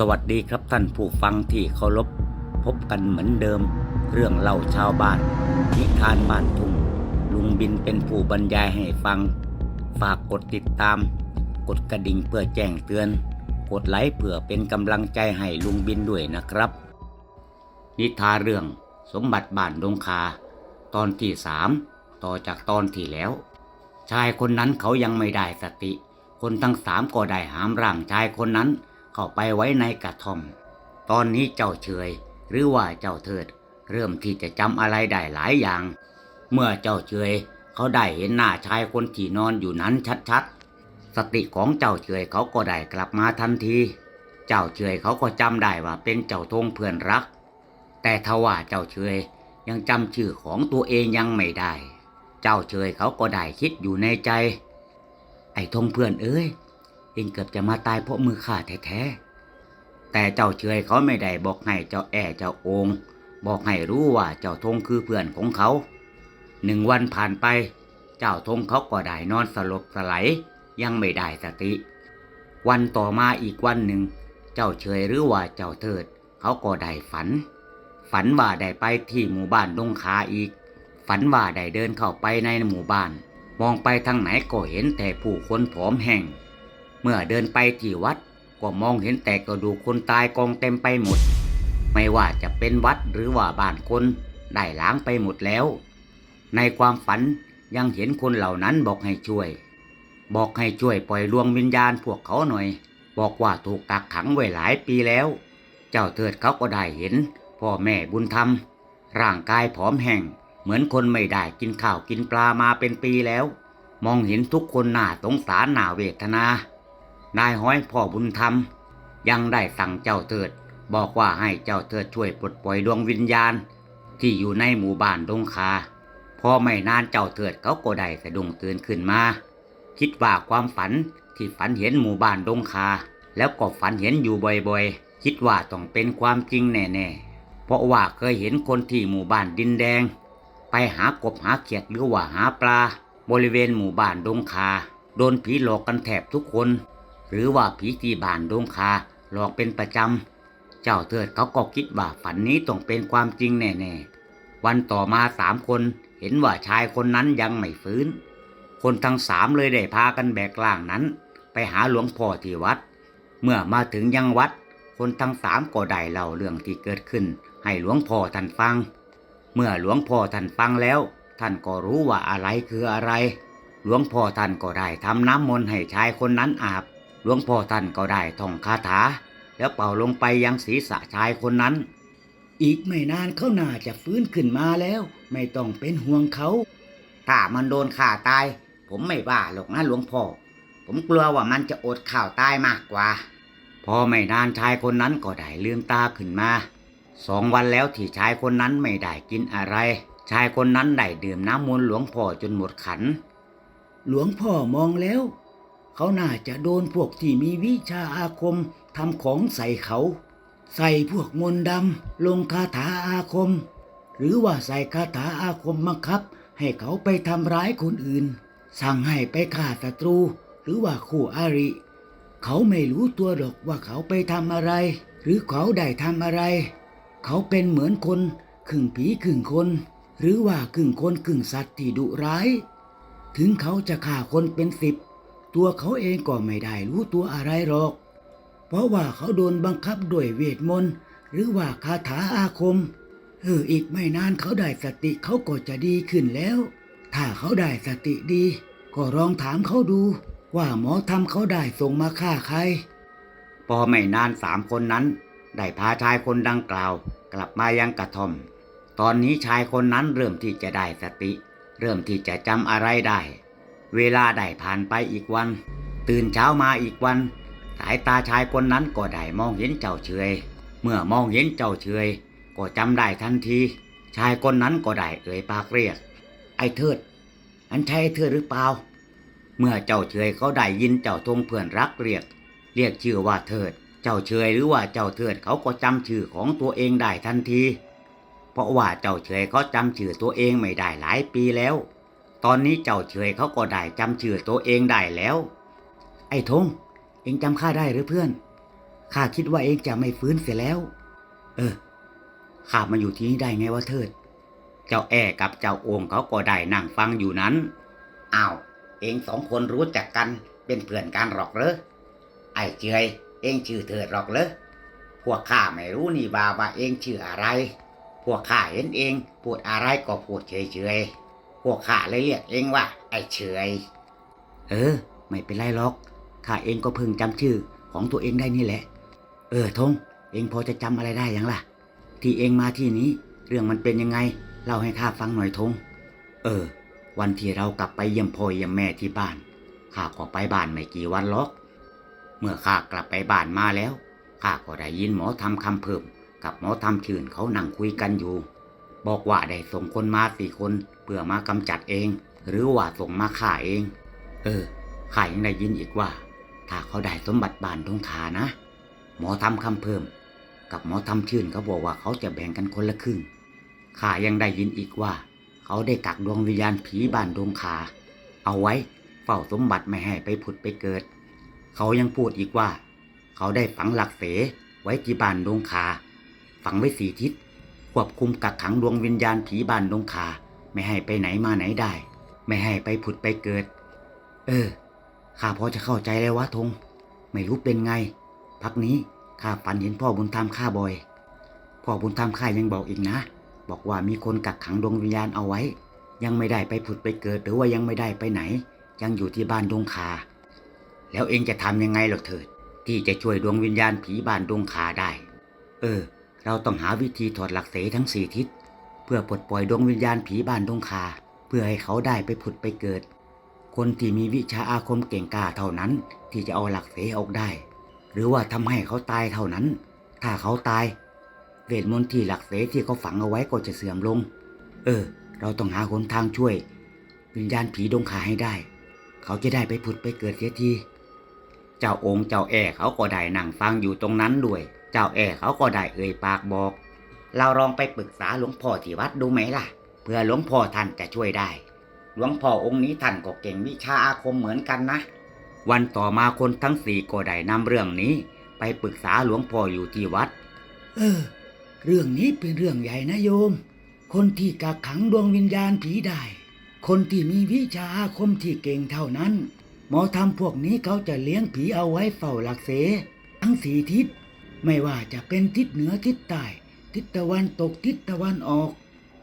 สวัสดีครับท่านผู้ฟังที่เคารพพบกันเหมือนเดิม เรื่องเล่าชาวบ้านนิทานบ้านทุ่งลุงบินเป็นผู้บรรยายให้ฟัง ฝากกดติดตาม กดกระดิ่งเพื่อแจ้งเตือน กดไลค์เพื่อเป็นกำลังใจให้ลุงบินด้วยนะครับ นิทานเรื่องสมบัติบ้านดงคา ตอนที่สามต่อจากตอนที่แล้ว ชายคนนั้นเขายังไม่ได้สติ คนทั้งสามก็ได้หามร่างชายคนนั้น เข้าไปไว้ในกระท่อม ตอนนี้เจ้าเฉย หรือว่าเจ้าเถิด เริ่มที่จะจำอะไรได้หลายอย่าง เมื่อเจ้าเฉย เขาได้เห็นหน้าชายคนที่นอนอยู่นั้นชัดๆ สติของเจ้าเฉยเขาก็ได้กลับมาทันที เจ้าเฉยเขาก็จำได้ว่าเป็นเจ้าทงเพื่อนรัก แต่ทว่าเจ้าเฉยยังจำชื่อของตัวเองยังไม่ได้ เจ้าเฉยเขาก็ได้คิดอยู่ในใจ ไอ้ทงเพื่อนเอ้ย เองเกือบจะมาตายเพราะมือข้าแท้ๆ แต่เจ้าเฉยเขาไม่ได้บอกให้เจ้าแอเจ้าองบอกให้รู้ว่าเจ้าทงคือเพื่อนของเขา หนึ่งวันผ่านไป เจ้าทงเขาก็ได้นอนสลบสลายยังไม่ได้สติ วันต่อมาอีกวันหนึ่ง เจ้าเฉยหรือว่าเจ้าเถิด เขาก็ได้ฝัน ฝันว่าได้ไปที่หมู่บ้านดงคาอีก ฝันว่าได้เดินเข้าไปในหมู่บ้าน มองไปทางไหนก็เห็นแต่ผู้คนผอมแห้ง มื่อเดินไปที่วัด ก็มองเห็นแต่กระดูกคนตายกองเต็มไปหมด ไม่ว่าจะเป็นวัดหรือว่าบ้านคนได้ล้างไปหมดแล้ว ในความฝันยังเห็นคนเหล่านั้นบอกให้ช่วย บอกให้ช่วยปล่อยดวงวิญญาณพวกเขาหน่อย บอกว่าถูกกักขังไว้หลายปีแล้ว เจ้าเถิดเขาก็ได้เห็น พ่อแม่บุญธรรม ร่างกายผอมแห้งเหมือนคนไม่ได้กินข้าวกินปลามาเป็นปีแล้ว มองเห็นทุกคนหน้าสงสารหน้าเวทนา นายห้อยพ่อบุญธรรม ยังได้สั่งเจ้าเถิด บอกว่าให้เจ้าเถิดช่วยปลดปล่อยดวงวิญญาณ ที่อยู่ในหมู่บ้านดงคาพอไม่นานเจ้าเถิดเขาก็ได้สะดุ้งตื่นขึ้นมา คิดว่าความฝันที่ฝันเห็นหมู่บ้านดงคา แล้วก็ฝันเห็นอยู่บ่อยๆ คิดว่าต้องเป็นความจริงแน่ๆ เพราะว่าเคยเห็นคนที่หมู่บ้านดินแดง ไปหากบหาเขียดหรือว่าหาปลา บริเวณหมู่บ้านดงคา โดนผีหลอกกันแทบทุกคน หรือว่าผีที่บ้านดงคาหลอกเป็นประจำ เจ้าเถิดเขาก็คิดว่าฝันนี้ต้องเป็นความจริงแน่ๆ วันต่อมาสามคนเห็นว่าชายคนนั้นยังไม่ฟื้น คนทั้งสามเลยได้พากันแบกร่างนั้น ไปหาหลวงพ่อที่วัด เมื่อมาถึงยังวัด คนทั้งสามก็ได้เล่าเรื่องที่เกิดขึ้น ให้หลวงพ่อท่านฟัง เมื่อหลวงพ่อท่านฟังแล้ว ท่านก็รู้ว่าอะไรคืออะไร หลวงพ่อท่านก็ได้ทำน้ำมนต์ให้ชายคนนั้นอาบ หลวงพ่อท่านก็ได้ท่องคาถา แล้วเป่าลงไปยังศีรษะชายคนนั้น อีกไม่นานเขาน่าจะฟื้นขึ้นมาแล้ว ไม่ต้องเป็นห่วงเขา ถ้ามันโดนข่าตาย ผมไม่ว่าหรอกนะหลวงพ่อ ผมกลัวว่ามันจะอดข่าวตายมากกว่า พอไม่นานชายคนนั้นก็ได้ลืมตาขึ้นมาสองวันแล้วที่ชายคนนั้นไม่ได้กินอะไร ชายคนนั้นได้ดื่มน้ำมนต์หลวงพ่อจนหมดขัน หลวงพ่อมองแล้ว เขาน่าจะโดนพวกที่มีวิชาอาคมทำของใส่เขา ใส่พวกมนต์ดำลงคาถาอาคม หรือว่าใส่คาถาอาคมบังคับ ให้เขาไปทำร้ายคนอื่น สั่งให้ไปฆ่าศัตรู หรือว่าคู่อาริ เขาไม่รู้ตัวหรอกว่าเขาไปทำอะไร หรือเขาได้ทำอะไร เขาเป็นเหมือนคนครึ่งผีครึ่งคน หรือว่าครึ่งคนครึ่งสัตว์ที่ดุร้าย ถึงเขาจะฆ่าคนเป็นสิบ ตัวเขาเองก็ไม่ได้รู้ตัวอะไรหรอก เพราะว่าเขาโดนบังคับด้วยเวทมนต์หรือว่าคาถาอาคม เอออีกไม่นานเขาได้สติเขาก็จะดีขึ้นแล้ว ถ้าเขาได้สติดี ก็ลองถามเขาดู ว่าหมอทำเขาได้ส่งมาฆ่าใคร พอไม่นานสามคนนั้น ได้พาชายคนดังกล่าว กลับมายังกระท่อม ตอนนี้ชายคนนั้นเริ่มที่จะได้สติ เริ่มที่จะจำอะไรได้ เวลาได้ผ่านไปอีกวัน ตื่นเช้ามาอีกวัน สายตาชายคนนั้นก็ได้มองเห็นเจ้าเฉยเมื่อมองเห็นเจ้าเฉยก็จำได้ทันที ชายคนนั้นก็ได้เอ่ยปากเรียก ไอ้เทิด อันใช่เทิดหรือเปล่า เมื่อเจ้าเฉยเขาได้ยินเจ้าทงเพื่อนรักเรียก เรียกชื่อว่าเทิด เจ้าเฉยหรือว่าเจ้าเทิดเขาก็จำชื่อของตัวเองได้ทันที เพราะว่าเจ้าเฉยเขาจำชื่อตัวเองไม่ได้หลายปีแล้ว ตอนนี้เจ้าเฉยเขาก็ได้จำชื่อตัวเองได้แล้ว ไอ้ทง เองจำข้าได้หรือเพื่อนข้าคิดว่าเองจะไม่ฟื้นเสียแล้ว เออข้ามาอยู่ที่นี่ได้ไงวะเทิด เจ้าแอกับเจ้าโองเขาก็ได้นั่งฟังอยู่นั้นอ้าวเองสองคนรู้จักกันเป็นเพื่อนกันหรอกเหรอไอ้เจยเองชื่อเถิดหรอกเหรอพวกข้าไม่รู้นี่บาว่าเองชื่ออะไร พวกข้าเห็นเองพูดอะไรก็พูดเฉยๆ วกข้าเลยเรียกเองว่า ไอ้เฉย เออ ไม่เป็นไรหรอกข้าเองก็เพิ่งจำชื่อของตัวเองได้นี่แหละ เออทง เองพอจะจำอะไรได้ยังล่ะ ที่เองมาที่นี้ เรื่องมันเป็นยังไง เล่าให้ข้าฟังหน่อยทง เออ วันที่เรากลับไปเยี่ยมพ่อเยี่ยมแม่ที่บ้านข้าก็ไปบ้านไม่กี่วันหรอก เมื่อข้ากลับไปบ้านมาแล้วข้าก็ได้ยินหมอทำคำเพิ่ม กับหมอทำชื่นเขานั่งคุยกันอยู่ บอกว่าได้ส่งคนมาสี่คนเพื่อมากำจัดเอง หรือว่าส่งมาฆ่าเอง เออข้ายังได้ยินอีกว่า ถ้าเขาได้สมบัติบานทงขานะ หมอทำคำเพิ่ม กับหมอทำชื่นเขาบอกว่าเขาจะแบ่งกันคนละครึ่งข้ายังได้ยินอีกว่า เขาได้กักดวงวิญญาณผีบานดงขา เอาไว้เฝ้าสมบัติไม่ให้ไปผุดไปเกิด เขายังพูดอีกว่า เขาได้ฝังหลักเสไว้ที่บานดงขา ฝังไว้สี่ทิศ ควบคุมกักขังดวงวิญญาณผีบ้านดงขาไม่ให้ไปไหนมาไหนได้ ไม่ให้ไปผุดไปเกิด เออ ข้าพอจะเข้าใจแล้ววะทง ไม่รู้เป็นไง พักนี้ข้าฝันเห็นพ่อบุญธรรมข้าบ่อย พ่อบุญธรรมข้ายังบอกอีกนะ บอกว่ามีคนกักขังดวงวิญญาณเอาไว้ ยังไม่ได้ไปผุดไปเกิด หรือว่ายังไม่ได้ไปไหน ยังอยู่ที่บ้านดงคา แล้วเองจะทำยังไงหรอกเถิด ที่จะช่วยดวงวิญญาณผีบ้านดงคาได้ เออ เราต้องหาวิธีถอดหลักเสทั้งสี่ทิศ เพื่อปลดปล่อยดวงวิญญาณผีบ้านดงคา เพื่อให้เขาได้ไปผุดไปเกิด คนที่มีวิชาอาคมเก่งกล้าเท่านั้น ที่จะเอาหลักเสออกได้ หรือว่าทำให้เขาตายเท่านั้น ถ้าเขาตาย เวทมนต์ที่หลักเสที่เขาฝังเอาไว้ก็จะเสื่อมลง เออ เราต้องหาหนทางช่วย วิญญาณผีดงขาให้ได้ เขาจะได้ไปผุดไปเกิดเสียทีเจ้าองค์เจ้าแอ่เขาก็ได้นั่งฟังอยู่ตรงนั้นด้วย จ้าแอ่เขาก็ได้เอ่ยปากบอก เราลองไปปรึกษาหลวงพ่อที่วัดดูไหมล่ะ เพื่อหลวงพ่อท่านจะช่วยได้ หลวงพ่อองค์นี้ท่านก็เก่งวิชาอาคมเหมือนกันนะ วันต่อมาคนทั้งสี่ก็ได้นำเรื่องนี้ ไปปรึกษาหลวงพ่ออยู่ที่วัด เออ เรื่องนี้เป็นเรื่องใหญ่นะโยม คนที่กักขังดวงวิญญาณผีได้ คนที่มีวิชาอาคมที่เก่งเท่านั้น หมอทำพวกนี้เขาจะเลี้ยงผีเอาไว้เฝ้าหลักเสทั้งสี่ทิศ ไม่ว่าจะเป็นทิศเหนือทิศใต้ ทิศตะวันตกทิศตะวันออก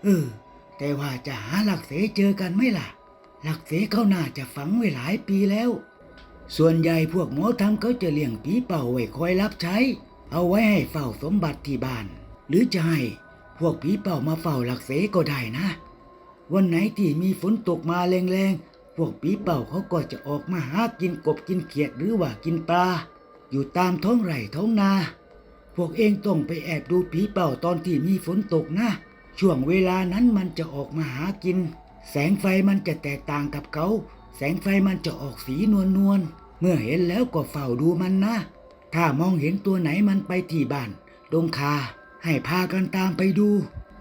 เออ แต่ว่าจะหาหลักเสเจอกันไหมล่ะ หลักเสเขาน่าจะฝังไว้หลายปีแล้ว ส่วนใหญ่พวกหมอทำเขาจะเลี้ยงผีเป่าไว้คอยรับใช้ เอาไว้ให้เฝ้าสมบัติที่บ้าน หรือจะให้พวกผีเป่ามาเฝ้าหลักเสก็ได้นะ วันไหนที่มีฝนตกมาแรงๆ พวกผีเป่าเขาก็จะออกมาหากินกบกินเขียดหรือว่ากินปลาอยู่ตามท้องไร่ท้องนา พวกเองต้องไปแอบดูผีเป่าตอนที่มีฝนตกนะ ช่วงเวลานั้นมันจะออกมาหากิน แสงไฟมันจะแตกต่างกับเขา แสงไฟมันจะออกสีนวลนวลเมื่อเห็นแล้วก็เฝ้าดูมันนะ ถ้ามองเห็นตัวไหนมันไปที่บ้านดงคา ให้พากันตามไปดู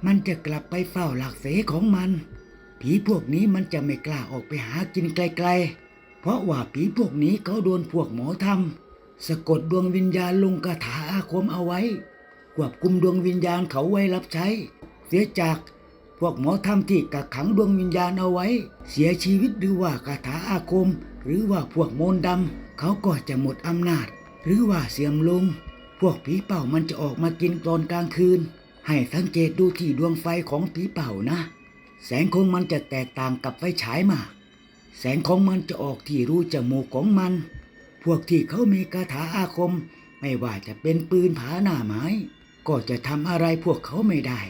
มันจะกลับไปเฝ้าหลักเสของมัน ผีพวกนี้มันจะไม่กล้าออกไปหากินไกลๆ เพราะว่าผีพวกนี้เขาโดนพวกหมอทำ สะกดดวงวิญญาณลงคาถาอาคมเอาไว้ ควบคุมดวงวิญญาณเขาไว้รับใช้ เสียจากพวกหมอทำที่กักขังดวงวิญญาณเอาไว้ เสียชีวิตหรือว่าคาถาอาคม หรือว่าพวกโมนต์ดำเขาก็จะหมดอำนาจ หรือว่าเสื่อมลง พวกผีเป่ามันจะออกมากินตอนกลางคืน ให้สังเกตดูที่ดวงไฟของผีเป่านะ แสงของมันจะแตกต่างกับไฟฉายมาก แสงของมันจะออกที่รูจมูกของมัน พวกที่เขามีคาถาอาคม ไม่ว่าจะเป็นปืนผาหน้าไม้ ก็จะทำอะไรพวกเขาไม่ได้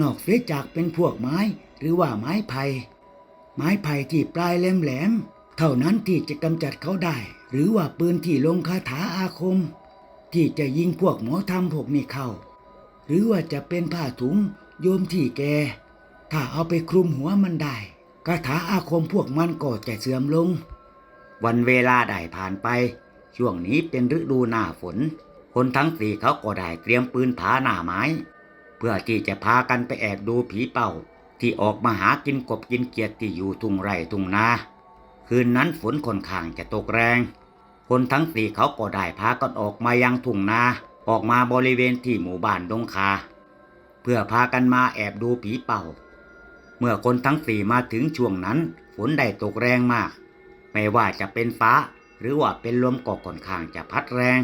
นอกเสียจากเป็นพวกไม้หรือว่าไม้ไผ่ไม้ไผ่ที่ปลายแหลมๆเท่านั้นที่จะกำจัดเขาได้ หรือว่าปืนที่ลงคาถาอาคม ที่จะยิงพวกหมอทำพวกนี้เข้า หรือว่าจะเป็นผ้าถุงโยมที่แก ถ้าเอาไปคลุมหัวมันได้คาถาอาคมพวกมันก็จะเสื่อมลง วันเวลาได้ผ่านไป ช่วงนี้เป็นฤดูหน้าฝน คนทั้งสี่เขาก็ได้เตรียมปืนผาหน้าไม้ เพื่อที่จะพากันไปแอบดูผีเป่า ที่ออกมาหากินกบกินเกียดที่อยู่ทุ่งไร่ทุ่งนาคืนนั้นฝนค่อนข้างจะตกแรง คนทั้งสี่เขาก็ได้พากันออกมายังทุ่งนาออกมาบริเวณที่หมู่บ้านดงคา เพื่อพากันมาแอบดูผีเป่า เมื่อคนทั้งสี่มาถึงช่วงนั้น ฝนได้ตกแรงมาก ไม่ว่าจะเป็นฟ้า หรือว่าเป็นลมก็ค่อนข้างจะพัดแรง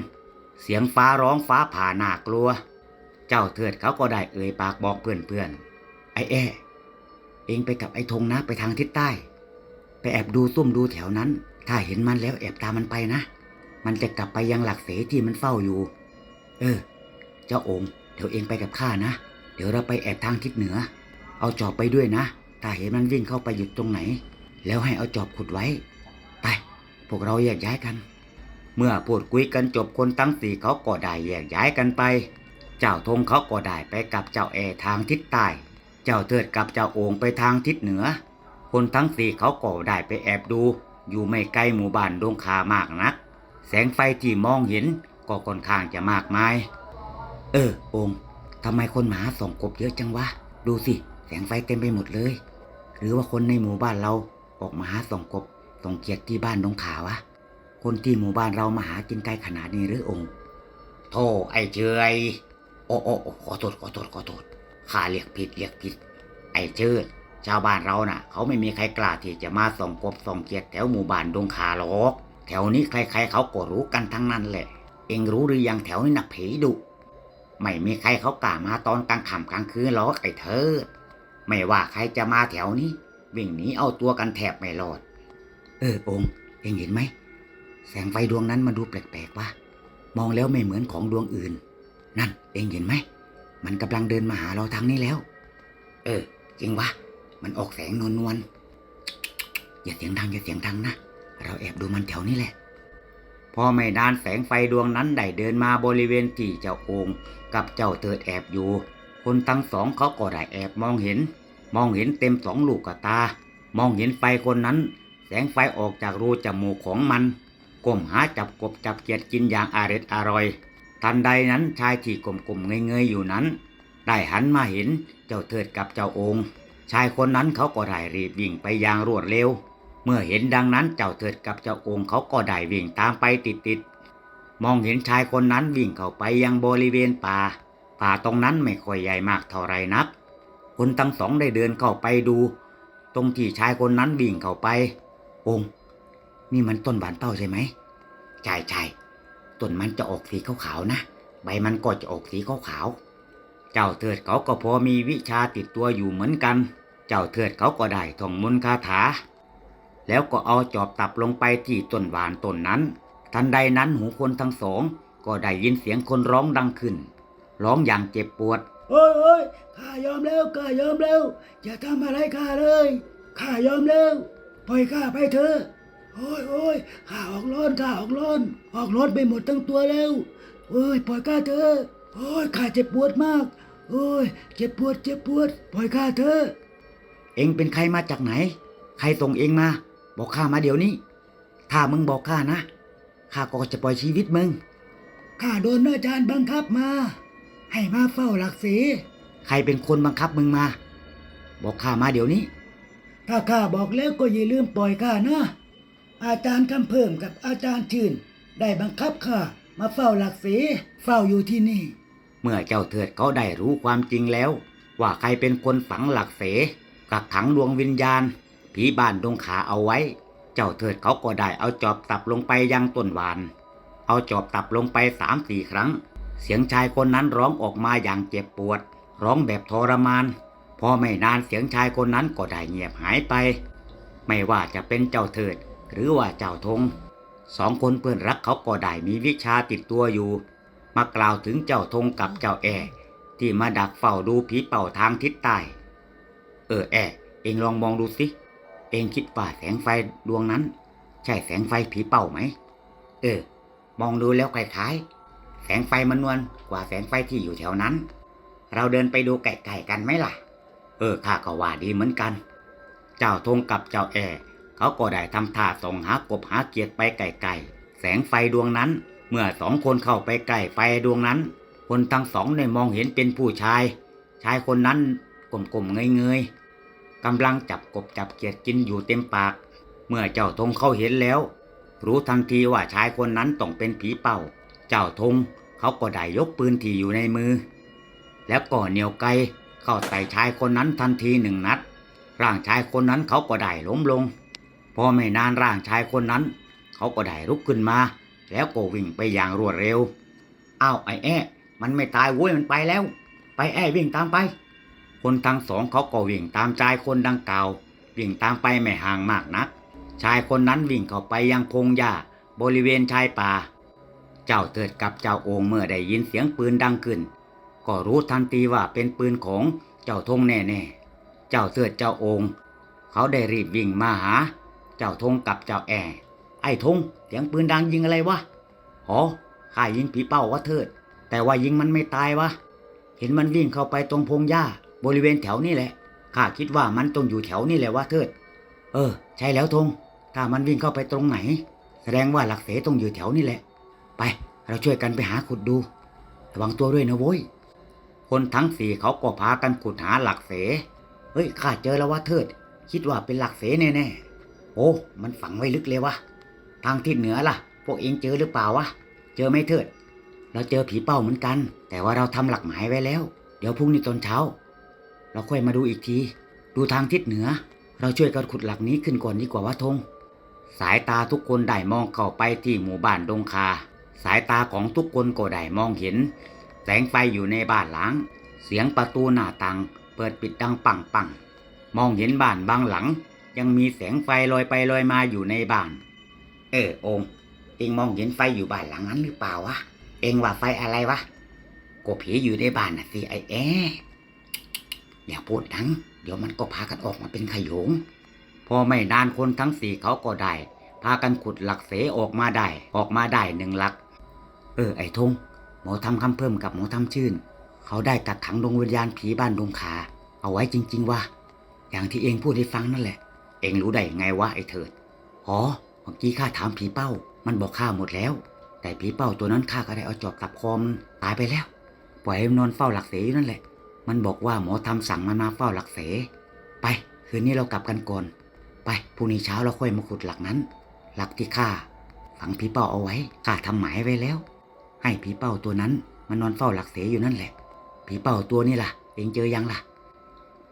เสียงฟ้าร้องฟ้าผ่าหนากลัว เจ้าเถิดเขาก็ได้เอ่ยปากบอกเพื่อนๆไอ้แอ้เองไปกับไอ้ธงนะไปทางทิศใต้ ไปแอบดูซุ่มดูแถวนั้น ถ้าเห็นมันแล้วแอบตามมันไปนะ มันจะกลับไปยังหลักเสที่มันเฝ้าอยู่ เออ เจ้าองค์เดี๋ยวเองไปกับข้านะ เดี๋ยวเราไปแอบทางทิศเหนือ เอาจอบไปด้วยนะ ถ้าเห็นมันวิ่งเข้าไปหยุดตรงไหน แล้วให้เอาจอบขุดไว้ ไป พวกเราแยกย้ายกัน เมื่อพูดคุยกันจบคนทั้งสี่เขาก็ได้แยกย้ายกันไป เจ้าธงเขาก็ได้ไปกับเจ้าแอทางทิศใต้ เจ้าเทิดกับเจ้าโองไปทางทิศเหนือ คนทั้งสี่เขาก็ได้ไปแอบดู อยู่ไม่ไกลหมู่บ้านดงคามากนัก แสงไฟที่มองเห็นก็ค่อนข้างจะมากมาย เออองค์ทำไมคนมาหาส่องกบเยอะจังวะ ดูสิ แสงไฟเต็มไปหมดเลย หรือว่าคนในหมู่บ้านเราออกมาหาส่องกบ ส่องเกียรติที่บ้านดงขาวะ คนที่หมู่บ้านเรามาหากินไกลขนาดนี้หรือองค์โธ่ไอ้เจยโอ้โอ้ขอโทษขอโทษขอโทษข้าเรียกผิดเรียกผิด ไอ้เจิดชาวบ้านเราน่ะ เขาไม่มีใครกล้าที่จะมาส่องกบส่องเกียรติแถวหมู่บ้านดงคาหรอก แถวนี้ใคร ๆ เขาก็รู้กันทั้งนั้นแหละ เองรู้หรือยังแถวนี้น่ะผีดุไม่มีใครเขากล้ามาตอนกลางค่ำกลางคืนหรอกไอ้เถิดไม่ว่าใครจะมาแถวนี้ วิ่งหนีเอาตัวกันแทบไม่รอด เออองค์เองเห็นไหม แสงไฟดวงนั้นมันดูแปลกๆวะมองแล้วไม่เหมือนของดวงอื่น นั่น เองเห็นไหม มันกำลังเดินมาหาเราทางนี้แล้ว เออ จริงวะมันออกแสงนวลนวลๆอย่าเสียงดังอย่าเสียงดังนะ เราแอบดูมันแถวนี้แหละ พอไม่นานแสงไฟดวงนั้นได้เดินมาบริเวณที่เจ้าองค์กับเจ้าเติดแอบอยู่ คนทั้งสองเขาก็ได้แอบมองเห็น มองเห็นเต็มสองลูกกตา มองเห็นไฟคนนั้น งไฟออกจากรูจมูกของมันก้มหาจับกบจับเกียดกินอย่างอาร็ดอร่อย ทันใดนั้นชายที่กลมๆเงยๆอยู่นั้น ได้หันมาเห็นเจ้าเทิดกับเจ้าองค์ ชายคนนั้นเขาก็ได้รีบวิ่งไปอย่างรวดเร็ว เมื่อเห็นดังนั้นเจ้าเทิดกับเจ้าองค์เขาก็ได้วิ่งตามไปติดๆมองเห็นชายคนนั้นวิ่งเข้าไปยังบริเวณป่าป่าตรงนั้นไม่ค่อยใหญ่มากเท่าไรนักคนทั้งสองได้เดินเข้าไปดู ตรงที่ชายคนนั้นวิ่งเข้าไป องค์นี่มันต้นบานเป้าใช่ไหมใช่ใช่ต้นมันจะออกสีขาวๆนะ ใบมันก็จะออกสีขาวๆเจ้าเถิดเขาก็พอมีวิชาติดตัวอยู่เหมือนกัน เจ้าเถิดเขาก็ได้ท่องมนต์คาถา แล้วก็เอาจอบตับลงไปที่ต้นหวานต้นนั้น ทันใดนั้นหูคนทั้งสอง ก็ได้ยินเสียงคนร้องดังขึ้น ร้องอย่างเจ็บปวด โอ้ยโอ้ยข้ายอมแล้วข้ายอมแล้ว อย่าทำอะไรข้าเลยข้ายอมแล้ว ปล่อยข้าไปเถอะโอ้ยโอ้ยข้าออกร้อนข้าออกร้อน ออกร้อนไปหมดทั้งตัวแล้วโอ้ยปล่อยข้าเถอะโอ้ยข้าเจ็บปวดมาก โอ้ยเจ็บปวดเจ็บปวด ปล่อยข้าเถอะเองเป็นใครมาจากไหน ใครส่งเองมา บอกข้ามาเดี๋ยวนี้ ถ้ามึงบอกข้านะข้าก็จะปล่อยชีวิตมึงข้าโดนอาจารย์บังคับมา ให้มาเฝ้าหลักสีใครเป็นคนบังคับมึงมา บอกข้ามาเดี๋ยวนี้ ถ้าข้าบอกแล้วก็อย่าลืมปล่อยข้านะ อาจารย์คำเพิ่มกับอาจารย์ชื่น ได้บังคับข้ามาเฝ้าหลักสีเฝ้าอยู่ที่นี่ เมื่อเจ้าเถิดเขาได้รู้ความจริงแล้ว ว่าใครเป็นคนฝังหลักเสกักขังดวงวิญญาณ ผีบ้านดงขาเอาไว้ เจ้าเถิดเขาก็ได้เอาจอบตับลงไปยังต้นหวาน เอาจอบตับลงไปสามสี่ครั้ง เสียงชายคนนั้นร้องออกมาอย่างเจ็บปวด ร้องแบบทรมาน พอไม่นานเสียงชายคนนั้นก็ได้เงียบหายไป ไม่ว่าจะเป็นเจ้าเถิดหรือว่าเจ้าธงสองคนเพื่อนรักเขาก็ได้มีวิชาติดตัวอยู่ มากล่าวถึงเจ้าธงกับเจ้าแอที่มาดักเฝ้าดูผีเป่าทางทิศใต้เออแอเองลองมองดูสิ เองคิดว่าแสงไฟดวงนั้น ใช่แสงไฟผีเป่าไหม เออ มองดูแล้วคล้ายๆ แสงไฟมันนวลกว่าแสงไฟที่อยู่แถวนั้น เราเดินไปดูไก่ๆกันไหมล่ะ เออข้าก็ว่าดีเหมือนกัน เจ้าธงกับเจ้าแอเขาก็ได้ทำท่าส่องหากบหาเกียรติไปไกลๆแสงไฟดวงนั้น เมื่อสองคนเข้าไปใกล้ไฟดวงนั้น คนทั้งสองได้มองเห็นเป็นผู้ชาย ชายคนนั้นกลมๆเงยๆกำลังจับกบจับเกียดกินอยู่เต็มปาก เมื่อเจ้าธงเขาเห็นแล้ว รู้ทันทีว่าชายคนนั้นต้องเป็นผีเป่า เจ้าธงเขาก็ได้ยกปืนที่อยู่ในมือ แล้วก็เหนียวไก เข้าใส่ชายคนนั้นทันทีหนึ่งนัด ร่างชายคนนั้นเขาก็ได้ล้มลง พอไม่นานร่างชายคนนั้น เขาก็ได้ลุกขึ้นมา แล้วก็วิ่งไปอย่างรวดเร็ว อ้าวไอ้แอ้มันไม่ตายเว้ยมันไปแล้ว ไปแอ้วิ่งตามไป คนทั้งสองเขาก็วิ่งตามชายคนดังกล่าววิ่งตามไปไม่ห่างมากนัก ชายคนนั้นวิ่งเข้าไปยังพงหญ้าบริเวณชายป่า เจ้าเติดกับเจ้าโองเมื่อได้ยินเสียงปืนดังขึ้น ก็รู้ทันทีว่าเป็นปืนของเจ้าธงแน่ๆ เจ้าเติดเจ้าองค์ เขาได้รีบวิ่งมาหา เจ้าธงกับเจ้าแอไอ้ธงเสียงปืนดังยิงอะไรวะ อ๋อข้ายิงผีเป้าวะเถิด แต่ว่ายิงมันไม่ตายวะ เห็นมันวิ่งเข้าไปตรงพงหญ้า บริเวณแถวนี่แหละ ข้าคิดว่ามันต้องอยู่แถวนี่แหละวะเถิด เออ ใช่แล้วธง ถ้ามันวิ่งเข้าไปตรงไหน แสดงว่าหลักเสต้องอยู่แถวนี่แหละ ไป เราช่วยกันไปหาขุดดู ระวังตัวด้วยนะโว้ย คนทั้งสี่เขาก็พากันขุดหาหลักเส เฮ้ยข้าเจอแล้ววะเทิด คิดว่าเป็นหลักเสแน่ๆ โอ้ มันฝังไว้ลึกเลยวะ ทางทิศเหนือล่ะ พวกเองเจอหรือเปล่าวะ เจอไหมเทิด เราเจอผีเป้าเหมือนกัน แต่ว่าเราทำหลักหมายไว้แล้ว เดี๋ยวพรุ่งนี้ตอนเช้า เราค่อยมาดูอีกที ดูทางทิศเหนือ เราช่วยกันขุดหลักนี้ขึ้นก่อนดีกว่าวะธงสายตาทุกคนได้มองเข้าไปที่หมู่บ้านดงคา สายตาของทุกคนก็ได้มองเห็น แสงไฟอยู่ในบ้านหลัง เสียงประตูหน้าต่าง เปิดปิดดังปังปังมองเห็นบ้านบางหลัง ยังมีแสงไฟลอยไปลอยมาอยู่ในบ้าน เออองเองมองเห็นไฟอยู่บ้านหลังนั้นหรือเปล่าวะเองว่าไฟอะไรวะก็ผีอยู่ในบ้านน่ะสิไอ้แออย่าพูดดังเดี๋ยวมันก็พากันออกมาเป็นขยง พอไม่นานคนทั้งสี่เขาก็ได้ พากันขุดหลักเสออกมาได้ ออกมาได้หนึ่งหลัก เออไอ้ธง หมอทำคำเพิ่มกับหมอทำชื่น เขาได้กักขังดวงวิญญาณผีบ้านดงขา เอาไว้จริง ๆว่าอย่างที่เองพูดให้ฟังนั่นแหละ เองรู้ได้ไงวะไอ้เถิดอ๋อเมื่อกี้ข้าถามผีเป้า มันบอกข้าหมดแล้ว แต่ผีเป้าตัวนั้นข้าก็ได้เอาจอบตับคอมตายไปแล้ว ปล่อยให้มันนอนเฝ้าหลักเสอยู่นั่นแหละ มันบอกว่าหมอทำสั่งมันมาเฝ้าหลักเส ไป คืนนี้เรากลับกันก่อนไปพรุ่งนี้เช้าเราค่อยมาขุดหลักนั้น หลักที่ข้าฝังผีเป้าเอาไว้ข้าทำหมายไว้แล้ว ให้ผีเป้าตัวนั้นมานนอนเฝ้าหลักเสอยู่นั่นแหละ ผีเป้าตัวนี้ล่ะ เองเจอยังล่ะ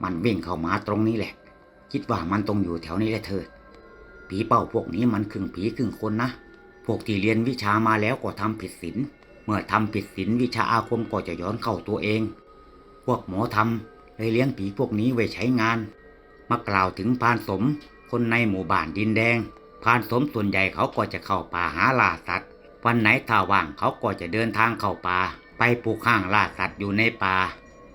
มันวิ่งเข้ามาตรงนี้แหละ คิดว่ามันต้องอยู่แถวนี้แหละเถิดผีเป้าพวกนี้มันครึ่งผีครึ่งคนนะ พวกที่เรียนวิชามาแล้วก็ทำผิดศีล เมื่อทำผิดศีลวิชาอาคมก็จะย้อนเข้าตัวเอง พวกหมอทำเลยเลี้ยงผีพวกนี้ไว้ใช้งาน มากล่าวถึงพานสม คนในหมู่บ้านดินแดง พานสมส่วนใหญ่เขาก็จะเข้าป่าหาล่าสัตว์ วันไหนถ้าว่างเขาก็จะเดินทางเข้าป่า ไปปลูกข้างล่าสัตว์อยู่ในป่า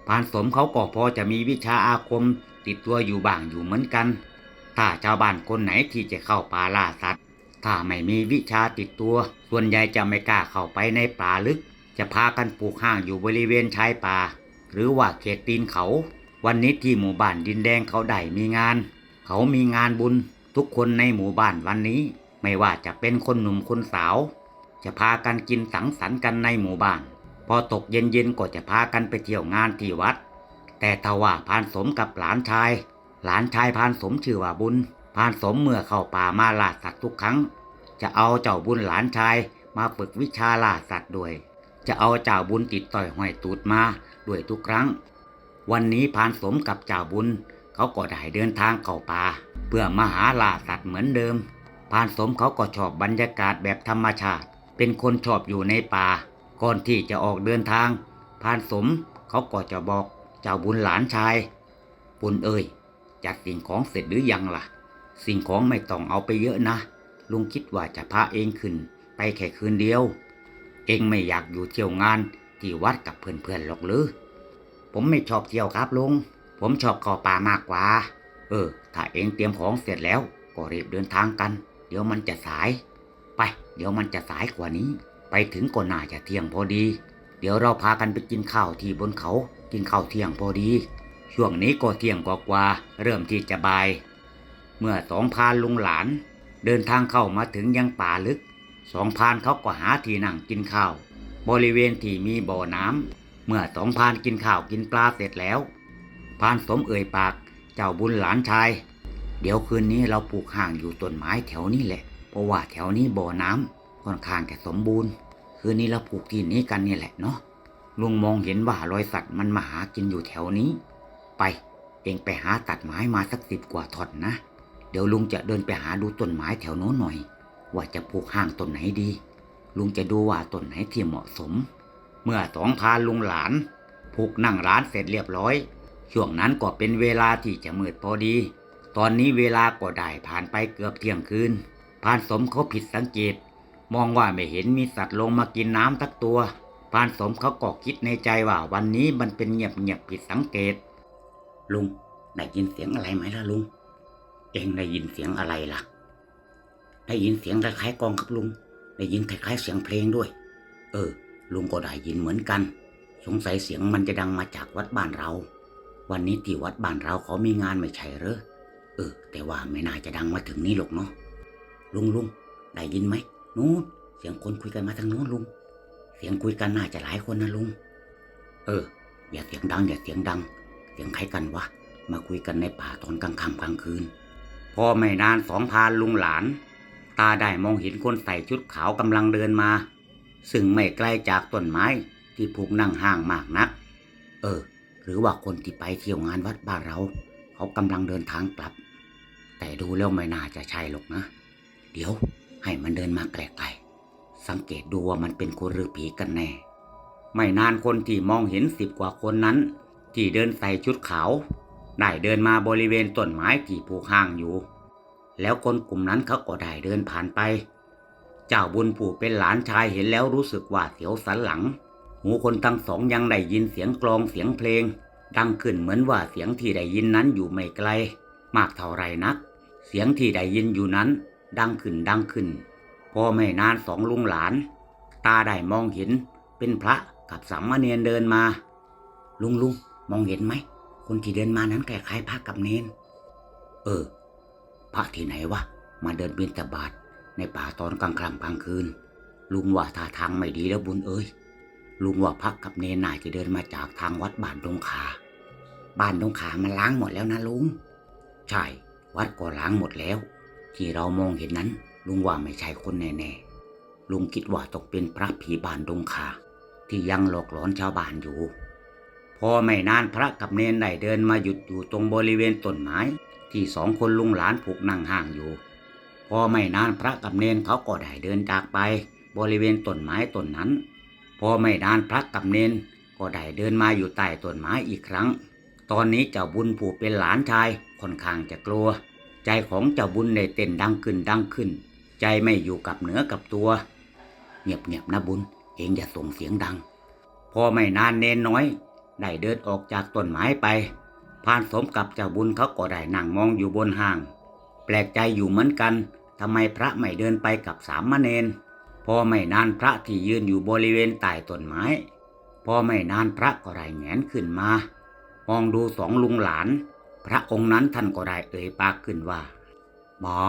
พรานสมเขาก็พอจะมีวิชาอาคมติดตัวอยู่บ้างอยู่เหมือนกัน ถ้าชาวบ้านคนไหนที่จะเข้าป่าล่าสัตว์ ถ้าไม่มีวิชาติดตัว ส่วนใหญ่จะไม่กล้าเข้าไปในป่าลึก จะพากันปลูกห้างอยู่บริเวณชายป่า หรือว่าเขตตีนเขา วันนี้ที่หมู่บ้านดินแดงเขาได้มีงาน เขามีงานบุญ ทุกคนในหมู่บ้านวันนี้ ไม่ว่าจะเป็นคนหนุ่มคนสาว จะพากันกินสังสรรค์กันในหมู่บ้าน พอตกเย็นๆก็จะพากันไปเที่ยวงานที่วัด แต่ทว่าพานสมกับหลานชาย หลานชายพานสมชื่อว่าบุญ พานสมเมื่อเข้าป่ามาล่าสัตว์ทุกครั้ง จะเอาเจ้าบุญหลานชายมาฝึกวิชาล่าสัตว์ด้วย จะเอาเจ้าบุญติดต่อยห้อยตูดมาด้วยทุกครั้ง วันนี้พานสมกับเจ้าบุญ เขาก็ได้เดินทางเข้าป่าเพื่อมาหาล่าสัตว์เหมือนเดิม พานสมเขาก็ชอบบรรยากาศแบบธรรมชาติ เป็นคนชอบอยู่ในป่า ก่อนที่จะออกเดินทาง พานสมเขาก็จะบอกเจ้าบุญหลานชาย บุญเอ่ยจัดสิ่งของเสร็จหรือยังล่ะ สิ่งของไม่ต้องเอาไปเยอะนะ ลุงคิดว่าจะพาเองขึ้น ไปแค่คืนเดียว เองไม่อยากอยู่เที่ยวงานที่วัดกับเพื่อนๆหรอกหรือ ผมไม่ชอบเที่ยวครับลุง ผมชอบเข้าป่ามากกว่า เออ ถ้าเองเตรียมของเสร็จแล้วก็รีบเดินทางกัน เดี๋ยวมันจะสาย เดี๋ยวมันจะสายกว่านี้ ไปถึงก็น่าจะเที่ยงพอดี เดี๋ยวเราพากันไปกินข้าวที่บนเขา กินข้าวเที่ยงพอดี ช่วงนี้ก็เที่ยงกว่าๆเริ่มที่จะบ่าย เมื่อสองพานลุงหลาน เดินทางเข้ามาถึงยังป่าลึก สองพานเขาก็หาที่นั่งกินข้าว บริเวณที่มีบ่อน้ำเมื่อสองพานกินข้าวกินปลาเสร็จแล้ว พานสมเอ่ยปาก เจ้าบุญหลานชาย เดี๋ยวคืนนี้เราปลูกห่างอยู่ต้นไม้แถวนี้แหละ เพราะว่าแถวนี้บ่อน้ำค่อนข้างจะสมบูรณ์ คืนนี้เราผูกที่นี้กันนี่แหละเนาะลุงมองเห็นว่ารอยสัตว์มันมาหากินอยู่แถวนี้ ไป เองไปหาตัดไม้มาสักสิบกว่าท่อนนะ เดี๋ยวลุงจะเดินไปหาดูต้นไม้แถวโน้นหน่อย ว่าจะปลูกห้างต้นไหนดี ลุงจะดูว่าต้นไหนที่เหมาะสม เมื่อสองพาลุงหลานผูกนั่งร้านเสร็จเรียบร้อย ช่วงนั้นก็เป็นเวลาที่จะมืดพอดี ตอนนี้เวลาก็ได้ผ่านไปเกือบเที่ยงคืน พานสมเขาผิดสังเกต มองว่าไม่เห็นมีสัตว์ลงมากินน้ำทักตัว พานสมเขาก็คิดในใจว่าวันนี้มันเป็นเงียบเงียบผิดสังเกต ลุงได้ยินเสียงอะไรไหมล่ะลุง เองได้ยินเสียงอะไรล่ะ ได้ยินเสียงคล้ายๆกลองครับลุง ได้ยินคล้ายๆเสียงเพลงด้วย เออ ลุงก็ได้ยินเหมือนกัน สงสัยเสียงมันจะดังมาจากวัดบ้านเรา วันนี้ที่วัดบ้านเราเขามีงานไม่ใช่หรอเออ แต่ว่าไม่น่าจะดังมาถึงนี่หรอกเนาะ ลุงลุงได้ยินไหมนู้นเสียงคนคุยกันมาทางโน้นลุง เสียงคุยกันน่าจะหลายคนนะลุง เออ อย่าเสียงดังอย่าเสียงดัง เสียงใครกันวะ มาคุยกันในป่าตอนกลางค่ำกลางคืน พอไม่นานสองพานลุงหลาน ตาได้มองเห็นคนใส่ชุดขาวกำลังเดินมา ซึ่งไม่ไกลจากต้นไม้ที่ผูกนั่งห่างมากนัก เออ หรือว่าคนที่ไปเที่ยวงานวัดบ้านเรา เขากำลังเดินทางกลับ แต่ดูแล้วไม่น่าจะใช่หรอกนะ เดี๋ยวให้มันเดินมาไกลๆ สังเกตดูว่ามันเป็นคนหรือผีกันแน่ ไม่นานคนที่มองเห็นสิบกว่าคนนั้น ที่เดินใส่ชุดขาว ได้เดินมาบริเวณต้นไม้ที่ผูกห่างอยู่ แล้วคนกลุ่มนั้นเขาก็ได้เดินผ่านไป เจ้าบุญผู้เป็นหลานชายเห็นแล้วรู้สึกว่าเสียวสันหลัง หูคนทั้งสองยังได้ยินเสียงกลองเสียงเพลง ดังขึ้นเหมือนว่าเสียงที่ได้ยินนั้นอยู่ไม่ไกล มากเท่าไรนัก เสียงที่ได้ยินอยู่นั้น ดังขึ้นดังขึ้น พอไม่นานสองลุงหลาน ตาได้มองเห็นเป็นพระกับสามเณรเดินมา ลุงลุงมองเห็นไหม คนที่เดินมานั้นคล้ายๆพระกับเนน เออ พระที่ไหนวะ มาเดินบินตบาทในป่าตอนกลางค่ำกลางคืน ลุงว่าท่าทางไม่ดีแล้วบุญเอ้ย ลุงว่าพักกับเนนน่าจะเดินมาจากทางวัดบ้านดงขาบ้านดงขามันล้างหมดแล้วนะลุง ใช่ วัดก็ล้างหมดแล้ว ที่เรามองเห็นนั้น ลุงว่าไม่ใช่คนแน่ๆ ลุงคิดว่าต้องเป็นพระผีบานดงขาที่ยังหลอกหลอนชาวบ้านอยู่ พอไม่นานพระกับเนนได้เดินมาหยุดอยู่ตรงบริเวณต้นไม้ ที่สองคนลุงหลานผูกนั่งห่างอยู่ พอไม่นานพระกับเนนเขาก็ได้เดินจากไป บริเวณต้นไม้ต้นนั้น พอไม่นานพระกับเนนก็ได้เดินมาอยู่ใต้ต้นไม้อีกครั้ง ตอนนี้เจ้าบุญผู้เป็นหลานชายค่อนข้างจะกลัว ใจของเจ้าบุญได้เต้นดังขึ้นดังขึ้น ใจไม่อยู่กับเหนือกับตัว เงียบๆนะบุญ เองอย่าส่งเสียงดัง พอไม่นานเนนน้อย ได้เดินออกจากต้นไม้ไปพานสมกับเจ้าบุญเขาก็ได้นั่งมองอยู่บนห้าง แปลกใจอยู่เหมือนกันทำไมพระไม่เดินไปกับสามมเณรพอไม่นานพระที่ยืนอยู่บริเวณใต้ต้นไม้ พอไม่นานพระก็ได้แงนขึ้นมามองดูสองลุงหลาน พระองค์นั้นท่านก็ได้เอ่ยปากขึ้นว่ามา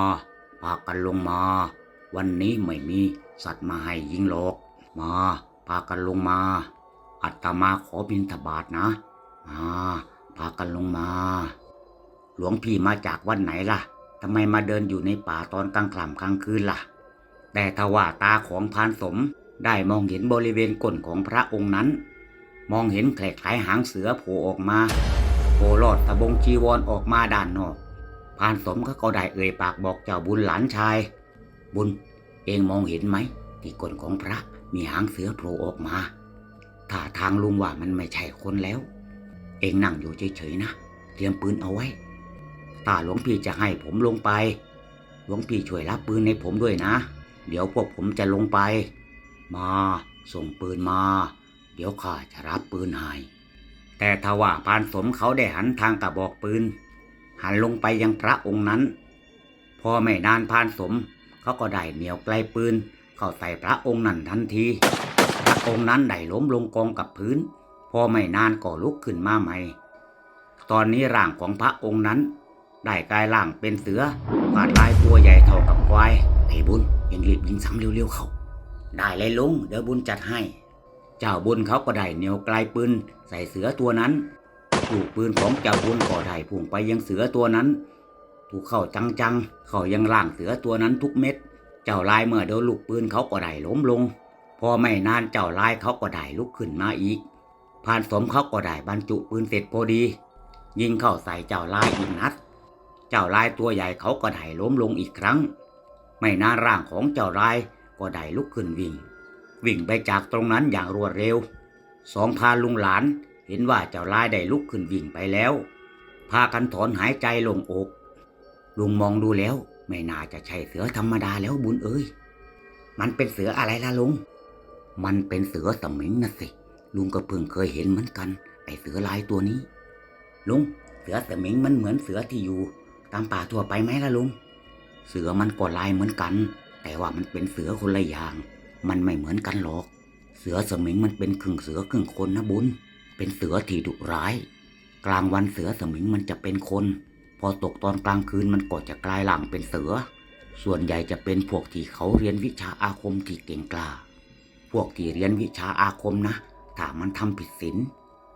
พากันลงมา วันนี้ไม่มีสัตว์มาให้ยิงหรอกมาพากันลงมา อัตมาขอบินทบาทนะ มาพากันลงมา หลวงพี่มาจากวันไหนล่ะทำไมมาเดินอยู่ในป่าตอนกลางค่ำกลางคืนล่ะ แต่ทว่าตาของพานสมได้มองเห็นบริเวณก้นของพระองค์นั้น มองเห็นแคล้ายหางเสือโผล่ออกมา โผล่ลอดตะบงจีวรออกมาด้านนอกพานสมก็ก็ได้เอ่ยปากบอกเจ้าบุญหลานชาย บุญเองมองเห็นไหมที่ก้นของพระมีหางเสือโผล่ออกมาถ้าทางลุงว่ามันไม่ใช่คนแล้ว เองนั่งอยู่เฉยๆนะเตรียมปืนเอาไว้ถ้าหลวงพี่จะให้ผมลงไป หลวงพี่ช่วยรับปืนให้ผมด้วยนะ เดี๋ยวพวกผมจะลงไป มาส่งปืนมา เดี๋ยวข้าจะรับปืนให้ แต่ทว่าพานสมเขาได้หันทางกระบอกปืน หันลงไปยังพระองค์นั้น พอไม่นานพานสมเขาก็ได้เหนียวไกลปืน เข้าใส่พระองค์นั้นทันที พระองค์นั้นได้ล้มลงกองกับพื้น พอไม่นานก็ลุกขึ้นมาใหม่ ตอนนี้ร่างของพระองค์นั้น ได้กลายร่างเป็นเสือผาดลายตัวใหญ่เท่ากับควายไอ้บุญยังรีบยิงซ้ำเร็วๆเขาได้เลยลุงเดี๋ยวบุญจัดให้ เจ้าบุญเขาก็ได้เหนียวไกลปืน ใส่เสือตัวนั้นถูกปืนของเจ้าบุญก็ได้พุ่งไปยังเสือตัวนั้น ถูกเข้าจังๆ เข้ายังร่างเสือตัวนั้นทุกเม็ด เจ้าลายเมื่อโดนลูกปืนเขาก็ได้ล้มลง พอไม่นานเจ้าลายเขาก็ได้ลุกขึ้นมาอีกพรานสมเขาก็ได้บรรจุปืนเสร็จพอดี ยิงเข้าใส่เจ้าลายอีกนัด เจ้าลายตัวใหญ่เขาก็ได้ล้มลงอีกครั้ง ไม่นานร่างของเจ้าลายก็ได้ลุกขึ้นวิ่ง วิ่งไปจากตรงนั้นอย่างรวดเร็ว สองพาลุงหลานเห็นว่าเจ้าลายได้ลุกขึ้นวิ่งไปแล้ว พากันถอนหายใจลงอก ลุงมองดูแล้ว ไม่น่าจะใช่เสือธรรมดาแล้วบุญเอ้ย มันเป็นเสืออะไรล่ะลุง มันเป็นเสือสมิงนะสิ ลุงก็เพิ่งเคยเห็นเหมือนกัน ไอเสือลายตัวนี้ ลุง เสือสมิงมันเหมือนเสือที่อยู่ ตามป่าทั่วไปไหมล่ะลุง เสือมันก็ลายเหมือนกัน แต่ว่ามันเป็นเสือคนละอย่าง มันไม่เหมือนกันหรอก เสือสมิงมันเป็นครึ่งเสือครึ่งคนนะบุญ เป็นเสือที่ดุร้าย กลางวันเสือสมิงมันจะเป็นคน พอตกตอนกลางคืนมันก็จะกลายหลังเป็นเสือ ส่วนใหญ่จะเป็นพวกที่เขาเรียนวิชาอาคมที่เก่งกล้า พวกที่เรียนวิชาอาคมนะ ถ้ามันทำผิดศีล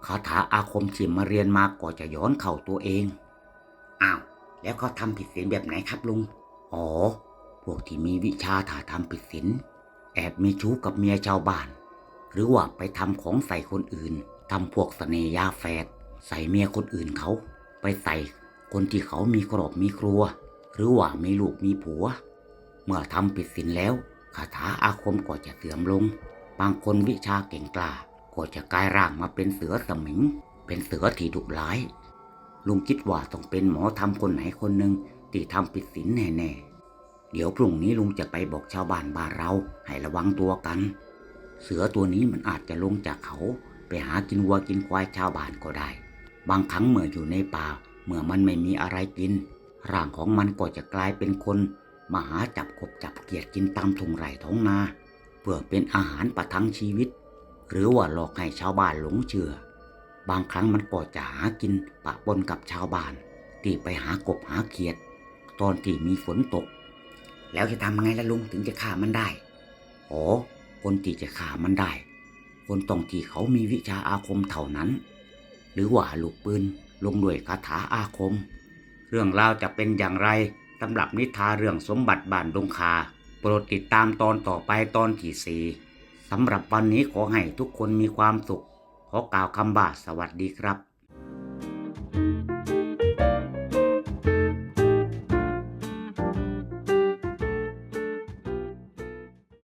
คาถาอาคมที่มาเรียนมาก็จะย้อนเข้าตัวเอง อ้าว แล้วเขาทำผิดศีลแบบไหนครับลุง อ๋อ พวกที่มีวิชาถ้าทำผิดศีลแอบมีชู้กับเมียชาวบ้าน หรือว่าไปทำของใส่คนอื่นทำพวกเสน่ยาแฝดใส่เมียคนอื่นเขา ไปใส่คนที่เขามีครอบมีครัว หรือว่ามีลูกมีผัว เมื่อทำผิดศีลแล้วคาถาอาคมก็จะเสื่อมลง บางคนวิชาเก่งกล้าก็จะกลายร่างมาเป็นเสือสมิง เป็นเสือที่ดุร้าย ลุงคิดว่าต้องเป็นหมอทำคนไหนคนหนึ่งที่ทำผิดศีลแน่ๆ เดี๋ยวพรุ่งนี้ลุงจะไปบอกชาวบ้านบ้านเราให้ระวังตัวกัน เสือตัวนี้มันอาจจะลงจากเขาไปหากินวัวกินควายชาวบ้านก็ได้ บางครั้งเมื่ออยู่ในป่า เมื่อมันไม่มีอะไรกิน ร่างของมันก็จะกลายเป็นคนมาหาจับกบจับเกียดกินตามทุ่งไร่ท้องนาเพื่อเป็นอาหารประทังชีวิต หรือว่าหลอกให้ชาวบ้านหลงเชื่อ บางครั้งมันก็จะหากินปะปนกับชาวบ้าน ที่ไปหากบหาเขียด ตอนที่มีฝนตก แล้วจะทำไงล่ะลุงถึงจะฆ่ามันได้ อ๋อ คนที่จะฆ่ามันได้ คนต้องที่เขามีวิชาอาคมเท่านั้น หรือว่าลูกปืนลงด้วยคาถาอาคม เรื่องราวจะเป็นอย่างไรสำหรับนิทานเรื่องสมบัติบ้านดงคา โปรดติดตามตอนต่อไปตอนที่สี่สำหรับวันนี้ขอให้ทุกคนมีความสุข ขอกล่าวคำบาสวัสดีครับ